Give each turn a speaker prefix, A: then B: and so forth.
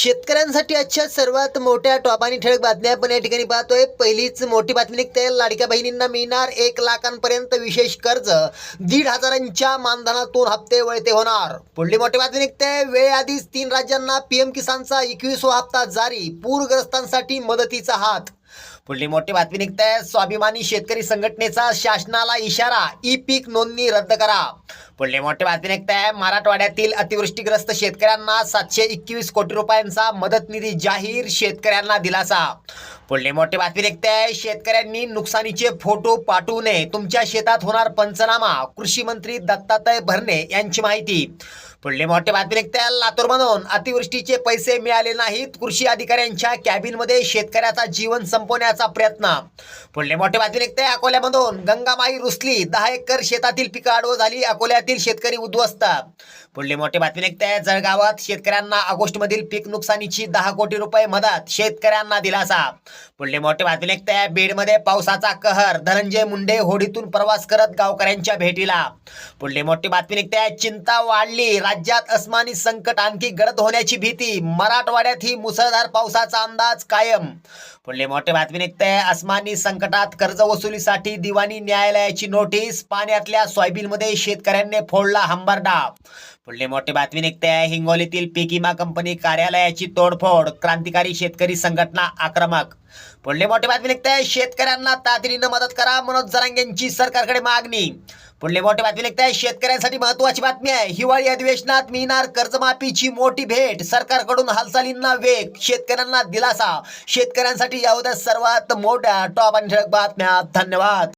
A: शेतकऱ्यांसाठी आजच्या सर्वात मोठ्या टॉप आणि ठळक बातम्या आपण या ठिकाणी पाहतोय. पहिलीच मोठी बातमी निघते. लाडक्या बहिणींना मिळणार एक लाखांपर्यंत विशेष कर्ज. दीड हजारांच्या मानधनातून हप्ते वळते होणार. पुढली मोठी बातमी निघते. वेळेआधीच तीन राज्यांना पीएम किसानचा एकवीसवा हप्ता जारी. पूरग्रस्तांसाठी मदतीचा हात. पुढली मोठी बातमी निघते. स्वाभिमानी शेतकरी संघटनेचा शासनाला इशारा ई पीक नोंदणी रद्द करा. पुढली मोठी बातमी निघते. मराठवाड्यातील अतिवृष्टीग्रस्त शेतकऱ्यांना सातशे एकवीस कोटी रुपयांचा मदत निधी जाहीर शेतकऱ्यांना दिलासा. पुढली मोठी बातमी निघते शेतकऱ्यांनी नुकसानीचे फोटो पाठवू नये. तुमच्या शेतात होणार पंचनामा कृषी मंत्री दत्तात्रय भरणे यांची माहिती. पुढली मोठी बातमी निघते लातूरमधून अतिवृष्टीचे पैसे मिळाले नाहीत. कृषी अधिकाऱ्यांच्या कॅबिनमध्ये शेतकऱ्याचा जीवन संपवण्याचा प्रयत्न. पुढली मोठी बातमी निघते अकोल्यामधून गंगामाई रुसली दहा एकर शेतातील पिकं आडवं झाली. अकोल्यातील शेतकरी उद्ध्वस्त. पुढली मोठी बातमी निघते जळगावात शेतकऱ्यांना ऑगस्टमधील पीक नुकसानीची दहा कोटी रुपये मदत शेतकऱ्यांना दिलासा. पुढले मोठे बातमी निघते बीडमध्ये पावसाचा कहर. धनंजय मुंडे होडीतून प्रवास करत गावकऱ्यांच्या भेटीला. पुढली मोठी बातमी निघते चिंता वाढली. राज्यात अस्मानी संकट आणखी गडद होण्याची भीती. मराठवाड्यात ही मुसळधार पावसाचा अंदाज कायम. पुढले मोठे बातमी निघते अस्मानी संकटात कर्ज वसुलीसाठी दिवाणी न्यायालयाची नोटीस पाण्यातल्या सोयाबीनमध्ये शेतकऱ्यांनी फोडला हंबरडा पुढले मोठे बातमी निघते हिंगोलीतील पीक विमा कंपनी कार्यालयाची तोडफोड क्रांतिकारी शेतकरी संघटना आक्रमक. पुढले मोठे बातमी निघते शेतकऱ्यांना तातडीनं मदत करा मनोज जरांगेंची सरकारकडे मागणी. पुढली मोठी बातमी निघते शेतकऱ्यांसाठी महत्वाची बातमी आहे. हिवाळी अधिवेशनात मिळणार कर्जमाफीची मोठी भेट. सरकारकडून हालचालींना वेग शेतकऱ्यांना दिलासा. शेतकऱ्यांसाठी यावद्या सर्वात मोठ्या टॉप आणि ठळक बातम्या. धन्यवाद.